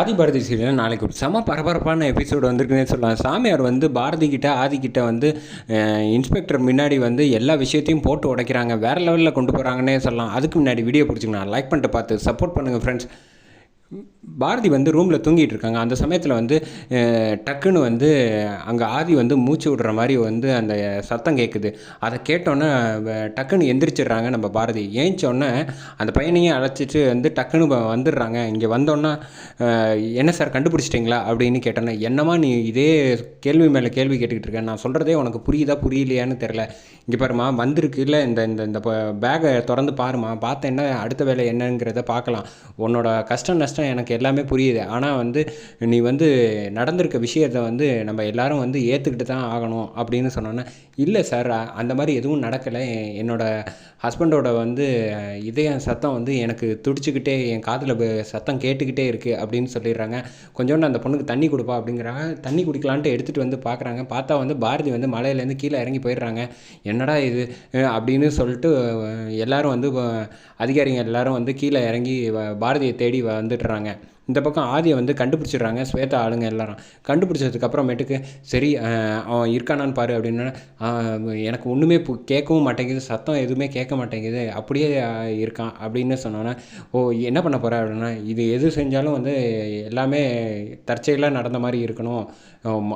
Adhibharathi serial நாளைக்கு ஒரு செம பரபரப்பான எபிசோடு வந்திருக்குன்னே சொல்லலாம். சாமியார் வந்து பாரதி கிட்ட ஆதி கிட்ட வந்து இன்ஸ்பெக்டர் முன்னாடி வந்து எல்லா விஷயத்தையும் போட்டு உடைக்கிறாங்க. வேறு லெவலில் கொண்டு போகிறாங்கன்னே சொல்லலாம். அதுக்கு முன்னாடி வீடியோ பிடிச்சிங்கன்னா லைக் பண்ணிட்டு பார்த்து சப்போர்ட் பண்ணுங்கள் ஃப்ரெண்ட்ஸ் பாரதி வந்து ரூமில் தூங்கிட்டு இருக்காங்க அந்த சமயத்தில் வந்து டக்குன்னு வந்து அங்கே ஆதி வந்து மூச்சு விடுற மாதிரி வந்து அந்த சத்தம் கேட்குது அதை கேட்டோன்னே டக்குன்னு எந்திரிச்சிடுறாங்க நம்ம பாரதி. ஏஞ்சோடனே அந்த பையனையும் அழைச்சிட்டு வந்து டக்குன்னு வந்துடுறாங்க. இங்கே வந்தோன்னே என்ன சார் கண்டுபிடிச்சிட்டிங்களா? அப்படின்னு கேட்டோன்னே என்னம்மா நீ இதே கேள்வி மேலே கேள்வி கேட்டுக்கிட்டு இருக்க நான் சொல்கிறதே உனக்கு புரியுதா புரியலையான்னு தெரில இங்கே பாருமா வந்திருக்குல்ல இந்த இந்த இந்த பேகை திறந்து பாருமா பார்த்தேன்னா அடுத்த வேலை என்னங்கிறத பார்க்கலாம். உன்னோட கஷ்டம் நஷ்டம் எனக்கு எல்லாமே புரியுது. ஆனால் வந்து நீ வந்து நடந்திருக்க விஷயத்த வந்து நம்ம எல்லாரும் வந்து ஏற்றுக்கிட்டு தான் ஆகணும் அப்படின்னு சொன்னோன்னே இல்லை சார் அந்த மாதிரி எதுவும் நடக்கலை. என்னோட ஹஸ்பண்டோட வந்து இதய சத்தம் வந்து எனக்கு துடிச்சிக்கிட்டே என் காதில் சத்தம் கேட்டுக்கிட்டே இருக்குது அப்படின்னு சொல்லிடுறாங்க. கொஞ்சோண்டு அந்த பொண்ணுக்கு தண்ணி கொடுப்பா அப்படிங்கிறாங்க. தண்ணி குடிக்கலான்ட்டு எடுத்துகிட்டு வந்து பார்க்குறாங்க பார்த்தா வந்து பாரதி வந்து மலையிலேருந்து கீழே இறங்கி போயிடுறாங்க. என்னடா இது அப்படின்னு சொல்லிட்டு எல்லோரும் எல்லாரும் வந்து அதிகாரிகள் அதிகாரிங்க எல்லாரும் வந்து கீழே இறங்கி வ- பாரதியை தேடி வந்துடுறாங்க. இந்த பக்கம் ஆதியை வந்து கண்டுபிடிச்சிடுறாங்க. ஸ்வேதா ஆளுங்க எல்லாரும். கண்டுபிடிச்சதுக்கப்புறமேட்டுக்கு சரி அவன் இருக்கானான்னு பாரு அப்படின்னா எனக்கு ஒன்றுமே கேட்கவும் மாட்டேங்குது. சத்தம் எதுவுமே கேட்க மாட்டேங்குது. அப்படியே இருக்கான் அப்படின்னு சொன்னோன்னே ஓ என்ன பண்ண போகிற அப்படின்னா இது எது செஞ்சாலும் வந்து எல்லாமே தற்செயலாக நடந்த மாதிரி இருக்கணும்.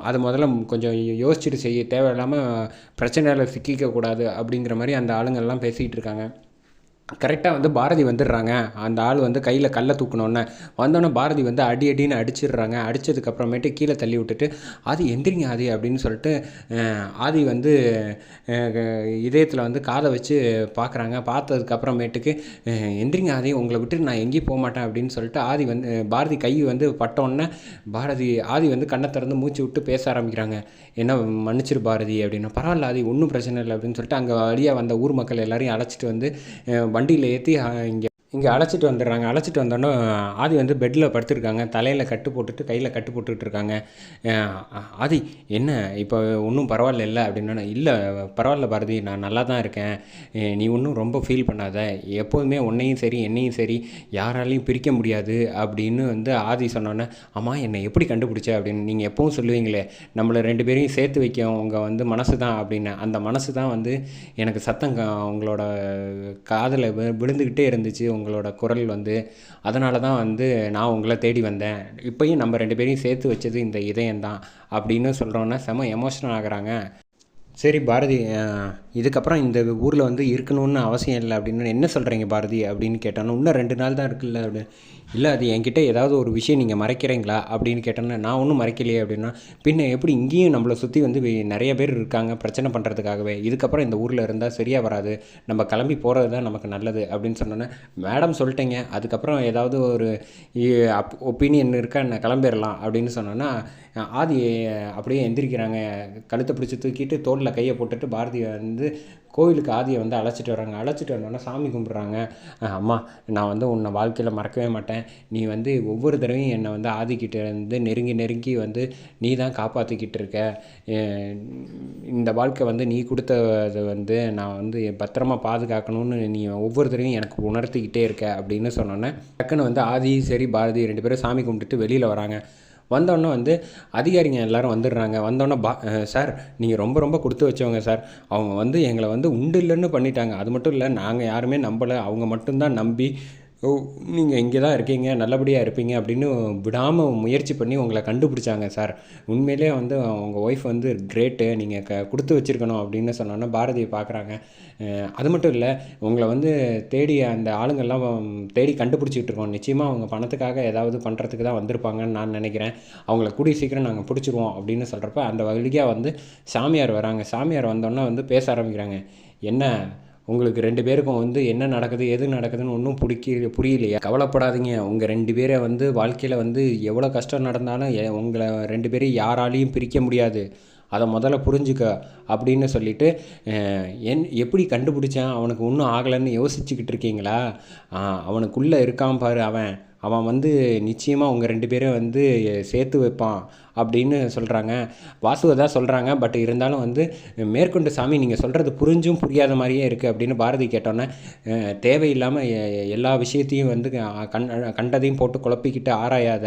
அது முதல்ல கொஞ்சம் யோசிச்சுட்டு செய்ய. தேவையில்லாமல் பிரச்சனையில் சிக்கிக்கக்கூடாது அப்படிங்கிற மாதிரி அந்த ஆளுங்கள்லாம் பேசிகிட்டு இருக்காங்க. கரெக்டாக வந்து பாரதி வந்துடுறாங்க. அந்த ஆள் வந்து கையில் கல்லை தூக்கணுன்னே வந்தோடனே பாரதி வந்து அடி அடின்னு அடிச்சிடுறாங்க. அடித்ததுக்கப்புறமேட்டு கீழே தள்ளி விட்டுட்டு ஆதி எந்திரிங்க ஆதி அப்படின்னு சொல்லிட்டு ஆதி வந்து இதயத்தில் வந்து காதை வச்சு பார்க்குறாங்க பார்த்ததுக்கப்புறமேட்டுக்கு எந்திரிங்க ஆதி உங்களை விட்டு நான் எங்கேயும் போக மாட்டேன் அப்படின்னு சொல்லிட்டு ஆதி வந்து பாரதி கை வந்து பட்டோன்னே பாரதி ஆதி வந்து கண்ணை திறந்து மூச்சு விட்டு பேச ஆரம்பிக்கிறாங்க. என்ன மன்னிச்சிரு பாரதி அப்படின்னு. பரவாயில்ல ஆதி ஒன்றும் பிரச்சனை இல்லை அப்படின்னு சொல்லிட்டு அங்கே வழியாக வந்த ஊர் மக்கள் எல்லாரையும் அழைச்சிட்டு வந்து வண்டியில் ஏற்றி இங்கே இங்கே அழைச்சிட்டு வந்துடுறாங்க. அழைச்சிட்டு வந்தோன்னே ஆதி வந்து பெட்டில் படுத்திருக்காங்க. தலையில் கட்டு போட்டுட்டு கையில் கட்டு போட்டுக்கிட்டு இருக்காங்க. ஆதி என்ன? இப்போ ஒன்றும் பரவாயில்ல இல்லை அப்படின்னா இல்லை பரவாயில்ல பாரதி நான் நல்லா தான் இருக்கேன். நீ ஒன்றும் ரொம்ப ஃபீல் பண்ணாத. எப்போதுமே உன்னையும் சரி என்னையும் சரி யாராலையும் பிரிக்க முடியாது அப்படின்னு வந்து ஆதி சொன்னோன்னே அம்மா என்னை எப்படி கண்டுபிடிச்ச? அப்படின்னு நீங்கள் எப்பவும் சொல்லுவீங்களே. நம்மளை ரெண்டு பேரையும் சேர்த்து வைக்க உங்கள் வந்து மனசு தான் அப்படின்னு. அந்த மனசு தான் வந்து எனக்கு சத்தம் உங்களோட காதில் விழுந்துக்கிட்டே இருந்துச்சு. உங்களோட குரல் வந்து அதனால தான் வந்து நான் உங்களை தேடி வந்தேன். இப்போயும் நம்ம ரெண்டு பேரையும் சேர்த்து வச்சது இந்த இதயம் தான் அப்படின்னு சொல்கிறோன்னா செம எமோஷனல் ஆகுறாங்க. சரி பாரதி இதுக்கப்புறம் இந்த ஊரில் வந்து இருக்கணும்னு அவசியம் இல்லை அப்படின்னு என்ன சொல்கிறீங்க பாரதி அப்படின்னு கேட்டோன்னா இன்னும் ரெண்டு நாள் தான் இருக்குல்ல அப்படின்னு இல்லை அது என்கிட்ட ஏதாவது ஒரு விஷயம் நீங்கள் மறைக்கிறீங்களா அப்படின்னு கேட்டோன்னா நான் ஒன்றும் மறைக்கலையே அப்படின்னா பின்ன எப்படி இங்கேயும் நம்மளை சுற்றி வந்து நிறைய பேர் இருக்காங்க பிரச்சனை பண்ணுறதுக்காகவே இதுக்கப்புறம் இந்த ஊரில் இருந்தால் சரியாக வராது. நம்ம கிளம்பி போகிறது தான் நமக்கு நல்லது அப்படின்னு சொன்னோன்னே மேடம் சொல்லிட்டேங்க. அதுக்கப்புறம் ஏதாவது ஒரு அப் ஒப்பீனியன் இருக்கா? நான் கிளம்பிடலாம் அப்படின்னு சொன்னோன்னா ஆதி அப்படியே எந்திரிக்கிறாங்க. கழுத்தை பிடிச்சி தூக்கிட்டு தோளில் கையை போட்டுட்டு பாரதி வந்து கோவிலுக்கு ஆதியை வந்து அழைச்சிட்டு வராங்க அழைச்சிட்டு வந்தோடனே சாமி கும்பிட்றாங்க. அம்மா நான் வந்து உன்னை வாழ்க்கையில் மறக்கவே மாட்டேன். நீ வந்து ஒவ்வொரு தடவையும் என்னை வந்து ஆதிக்கிட்ட இருந்து நெருங்கி நெருங்கி வந்து நீ தான் காப்பாற்றிக்கிட்டு இருக்க. இந்த வாழ்க்கை வந்து நீ கொடுத்தது வந்து நான் வந்து பத்திரமா பாதுகாக்கணும்னு நீ ஒவ்வொரு தடவையும் எனக்கு உணர்த்திக்கிட்டே இருக்க அப்படின்னு சொன்னோன்னே டக்குன்னு வந்து ஆதி சரி பாரதி ரெண்டு பேரும் சாமி கும்பிட்டுட்டு வெளியில் வராங்க. வந்தோடனே வந்து அதிகாரிங்க எல்லாரும் வந்துடுறாங்க. வந்தோடனே பா சார் நீங்கள் ரொம்ப ரொம்ப கொடுத்து வச்சவங்க சார். அவங்க வந்து எங்களை வந்து உண்டு இல்லைன்னு பண்ணிட்டாங்க. அது மட்டும் இல்லை நாங்கள் யாருமே நம்பலை. அவங்க மட்டும்தான் நம்பி ஓ நீங்கள் இங்கே தான் இருக்கீங்க நல்லபடியாக இருப்பீங்க அப்படின்னு விடாமல் முயற்சி பண்ணி உங்களை கண்டுபிடிச்சாங்க சார். உண்மையிலே வந்து உங்கள் ஒய்ஃப் வந்து கிரேட்டு நீங்கள் க கொடுத்து வச்சுருக்கணும் அப்படின்னு சொன்னோன்னா பாரதியை பார்க்குறாங்க அது மட்டும் இல்லை உங்களை வந்து தேடி அந்த ஆளுங்கள்லாம் தேடி கண்டுபிடிச்சிக்கிட்டு இருக்கோம். நிச்சயமாக அவங்க பணத்துக்காக ஏதாவது பண்ணுறதுக்கு தான் வந்திருப்பாங்கன்னு நான் நினைக்கிறேன். அவங்கள கூடிய சீக்கிரம் நாங்கள் பிடிச்சிருவோம் அப்படின்னு சொல்கிறப்ப அந்த வழியாக வந்து சாமியார் வராங்க. சாமியார் வந்தோன்னே வந்து பேச ஆரம்பிக்கிறாங்க. என்ன உங்களுக்கு ரெண்டு பேருக்கும் வந்து என்ன நடக்குது எது நடக்குதுன்னு ஒன்றும் பிடிக்க புரியலையா? கவலைப்படாதீங்க. உங்கள் ரெண்டு பேரை வந்து வாழ்க்கையில் வந்து எவ்வளோ கஷ்டம் நடந்தாலும் உங்களை ரெண்டு பேரையும் யாராலையும் பிரிக்க முடியாது. அதை முதல்ல புரிஞ்சுக்க அப்படின்னு சொல்லிட்டு என் எப்படி கண்டுபிடிச்சான்? அவனுக்கு ஒன்றும் ஆகலைன்னு யோசிச்சுக்கிட்டு இருக்கீங்களா? அவனுக்குள்ளே இருக்கான் பாரு அவன். அவன் வந்து நிச்சயமாக உங்கள் ரெண்டு பேரும் வந்து சேர்த்து வைப்பான் அப்படின்னு சொல்கிறாங்க வாசுவை தான் சொல்கிறாங்க பட் இருந்தாலும் வந்து மேற்கொண்டு சாமி நீங்கள் சொல்கிறது புரிஞ்சும் புரியாத மாதிரியே இருக்குது அப்படின்னு பாரதி கேட்டோன்னே தேவையில்லாமல் எல்லா விஷயத்தையும் வந்து கண் கண்டதையும் போட்டு குழப்பிக்கிட்டு ஆராயாத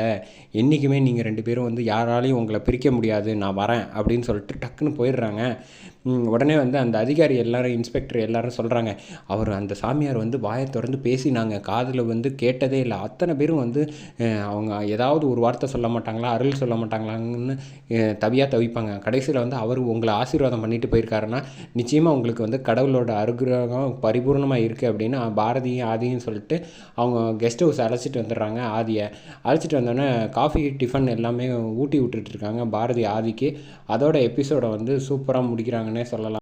என்றைக்குமே நீங்கள் ரெண்டு பேரும் வந்து யாராலையும் உங்களை பிரிக்க முடியாது நான் வரேன் அப்படின்னு சொல்லிட்டு டக்குன்னு போயிடுறாங்க. உடனே வந்து அந்த அதிகாரி எல்லாரும் இன்ஸ்பெக்டர் எல்லாரும் சொல்கிறாங்க அவர் அந்த சாமியார் வந்து வாயை திறந்து பேசினாங்க. காதில் வந்து கேட்டதே இல்லை. அத்தனை பேரும் வந்து அவங்க ஏதாவது ஒரு வார்த்தை சொல்ல மாட்டாங்களா அருள் சொல்ல மாட்டாங்களான்னு தவியாக தவிப்பாங்க. கடைசியில் வந்து அவர் உங்களை ஆசீர்வாதம் பண்ணிட்டு போயிருக்காருன்னா நிச்சயமாக உங்களுக்கு வந்து கடவுளோட அருகிரகம் பரிபூர்ணமாக இருக்குது அப்படின்னு பாரதியும் ஆதியும் சொல்லிட்டு அவங்க கெஸ்ட் ஹவுஸ் அழைச்சிட்டு வந்துடுறாங்க. ஆதியை அழைச்சிட்டு வந்தோடனே காஃபி டிஃபன் எல்லாமே ஊட்டி விட்டுட்டு இருக்காங்க பாரதி ஆதிக்கு. அதோட எபிசோடை வந்து சூப்பராக முடிக்கிறாங்க. முடிக்கிறாங்கன்னே சொல்லலாம்.